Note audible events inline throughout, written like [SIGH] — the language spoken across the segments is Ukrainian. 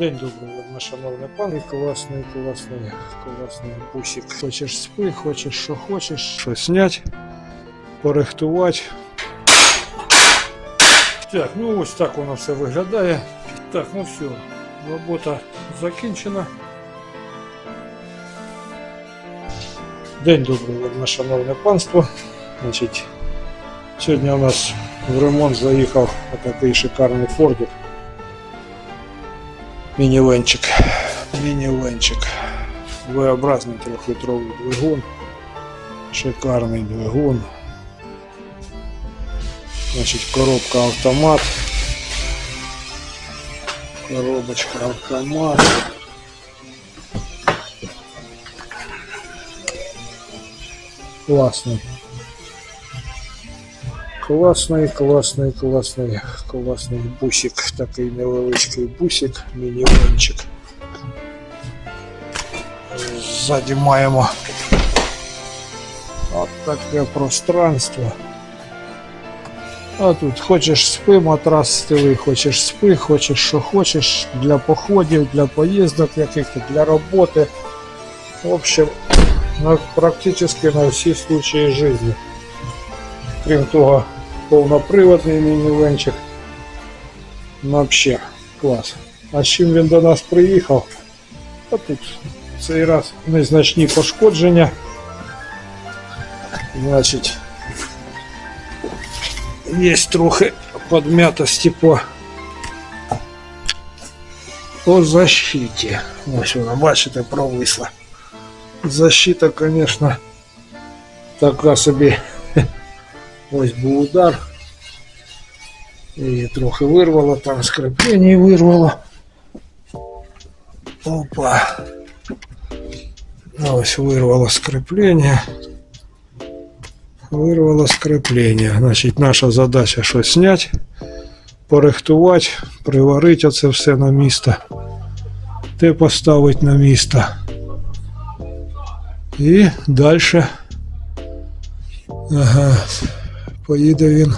День добрий, вельми шановний пан. І класний, класний, класний бусик. Хочеш спи, хочеш що хочеш, що снять, порихтувати. Так, ну ось так воно все виглядає. Так, ну все, робота закінчена. День добрий, вельми шановне панство. Значить, сьогодні у нас в ремонт заїхав такий шикарний фордик. Мінівенчик. Мінівенчик. V-образний трьохлітровий двигун. Шикарний двигун. Значить, коробка автомат. Коробочка автомат. Класний. Класний, класний, класний, класний бусик. Такий невеличкий бусик, мінівенчик. Ззаді маємо от таке пространство. А тут хочеш спи, матрас стили, хочеш спи, хочеш що хочеш, для походів, для поїздок яких-то, для роботи. В общем, на, практически на всі случаї жизни. Крім того, повноприводний мінівенчик. Ну, Вообще, клас. А з чим він до нас приїхав? А тут в цей раз незначні пошкодження. Значить, є трохи подмятості по, по защиті. Ось вона, бачите, провисла. Защита, конечно, така собі. Ось був удар. І трохи вирвало, там скріплення вирвало. Опа. Ось вирвало скріплення. Вирвало скріплення. Значить, наша задача щось зняти, порихтувати, приварити оце все на місто. Те поставити на місто. І далі. Ага. Поїде він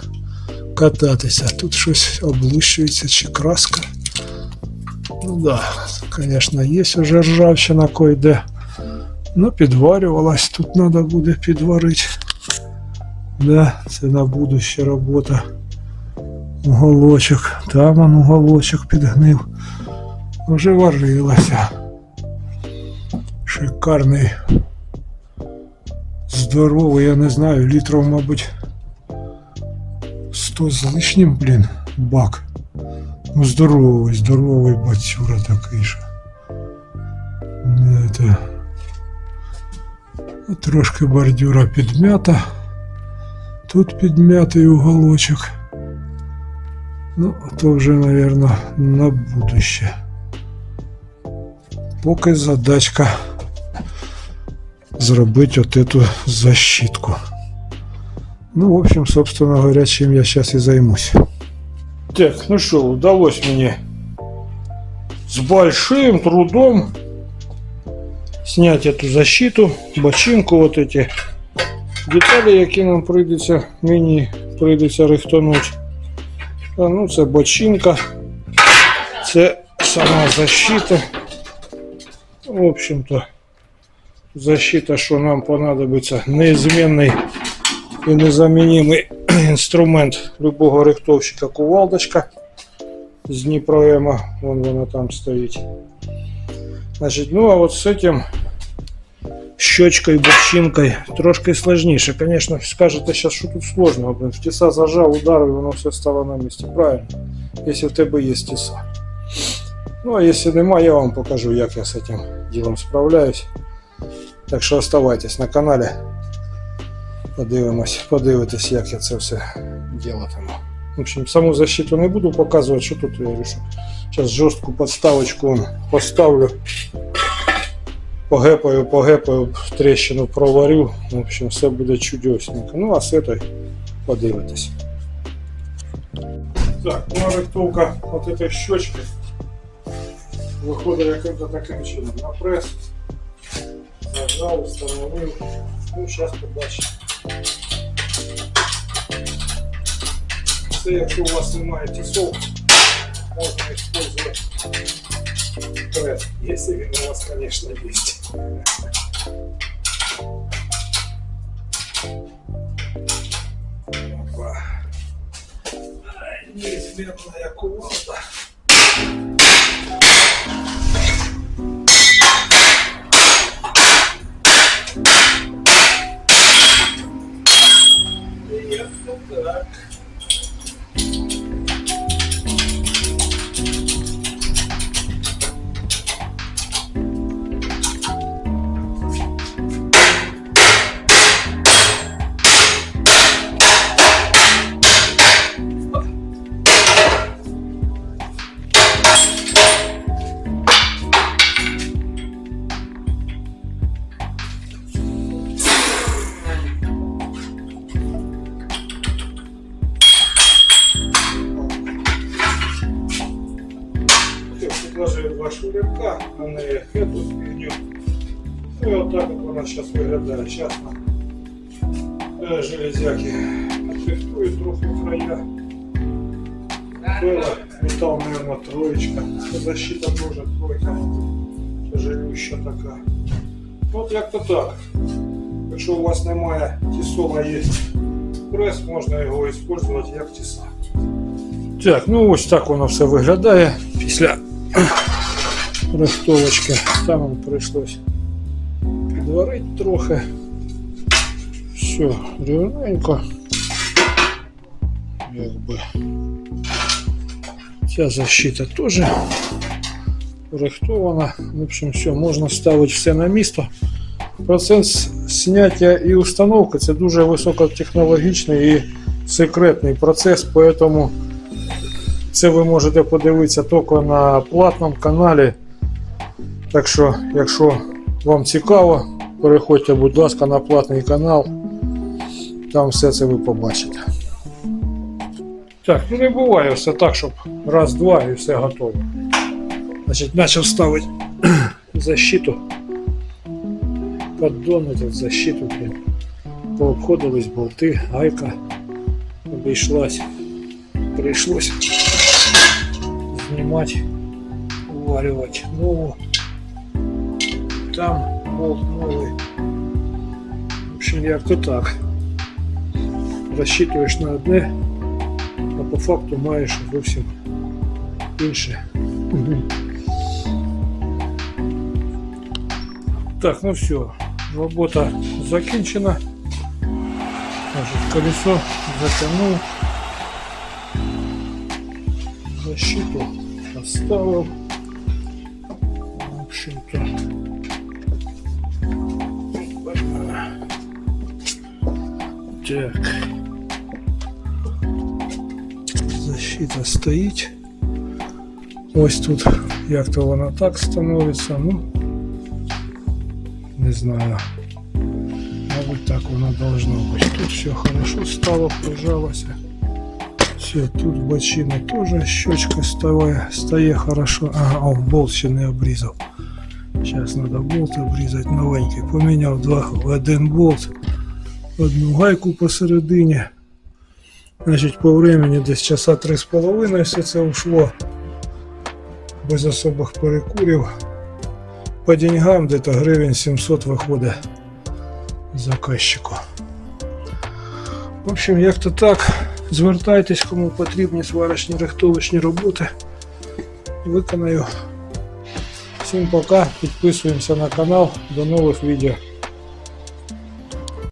кататися. Тут щось облущується чи краска. Ну да, звісно, є вже ржавчина койде. Ну, підварювалась, тут треба буде підварити. Да, це на будуще робота. Уголочок. Там он уголочок підгнив. Вже варилася. Шикарний. Здоровий, я не знаю, літрів, мабуть. 100 з лишнім, блін, бак. Ну, здоровий, здоровий бацюра такий же. Это... Трошки бордюра підмята. Тут підмятий уголочок. Ну, то вже, мабуть, на будуще. Поки задачка зробити от эту защитку. Ну, в общем, собственно говоря, чем я сейчас и займусь. Так, ну что, удалось мне с большим трудом снять эту защиту, бочинку, вот эти деталі, які нам прийдеться, мені прийдеться. А, ну, це бочинка, це сама защита. В общем-то, защита, що нам понадобиться, неизменний і незамінний [CLEARS THROAT] інструмент любого рихтовщика кувалдочка з Дніпроема, вон вона там стоїть. Значить, ну а вот с этим щечкой, бочинкой трошки сложніше. Конечно, скажете сейчас, що тут сложно, блин, в тіса зажав, ударив, і воно все стало на місці. Правильно, якщо в тебе є тіса. Ну, а якщо нема, я вам покажу, як я з цим ділом справляюсь. Так що оставайтесь на каналі. Подивимось, подивитесь, як я це все ділатиму. В общем, саму защиту не буду показувати, що тут я вирішу. Зараз жорстку подставочку поставлю. Погепаю, погепаю, трещину проварю. В общем, все буде чудесненько. Ну, а з этой подивитесь. Так, ну а рихтовка от этой щечки виходить яким-то таким чином. На прес. Зажав, установив. Ну, зараз побачимо. Це якщо у вас немає тісов, можна використовувати пресс, если він у вас, конечно, есть. Опа. Ай, Неизмерная кувалда. good luck. Вашу легка, а не эту фигню. Ну и вот так вот вона сейчас виглядає. Сейчас на е, железяки отрихтують трохи края. Было металл, наверное, троечка. Защита тоже тройка. Тяжелюща така. От як-то так. Якщо у вас немає тісова, є прес, можна його використовувати як тіса. Так, ну ось так воно все виглядає після рихтовочки. Там прийшлось підварити трохи. Все, рівненько. Якби. Ця защита теж рихтована. В общем, все, можна ставити все на місто. Процес зняття і установки це дуже високотехнологічний і секретний процес, поэтому це ви можете подивитися тільки на платному каналі. Так що, якщо вам цікаво, переходьте, будь ласка, на платний канал. Там все це ви побачите. Так, ну не буває все так, щоб раз-два і все готово. Значить, почав ставити [CLEARS THROAT] защиту. Поддон этот защиту. Пообходились болти, гайка обійшлась. Прийшлось знімати, уварювати нову. Там болт новий. В общем, як-то так. Розчитуєш на одне, а по факту маєш зовсім інше. Так, ну все, робота закінчена. Значить, колесо затягнув. Защиту поставил. В общем-то. Так. Защита стоїть. Ось тут як-то вона так становиться, ну не знаю. Мабуть, так воно должно бути. Тут все хорошо стало, прижалося. Все, тут бочина тоже щечка стає, стає хорошо. Ага, о, болт ще не обрізав. Зараз треба болт обрізати новенький. Поміняв два, один болт, одну гайку посередині. Значить, по времени десь часа три з половиною все це ушло. Без особих перекурів. По деньгам десь гривень 700 виходить заказчику. В общем, як-то так. Звертайтесь, кому потрібні сварочні рихтовочні роботи. Виконаю. Всім пока, підписуємося на канал. До нових відео.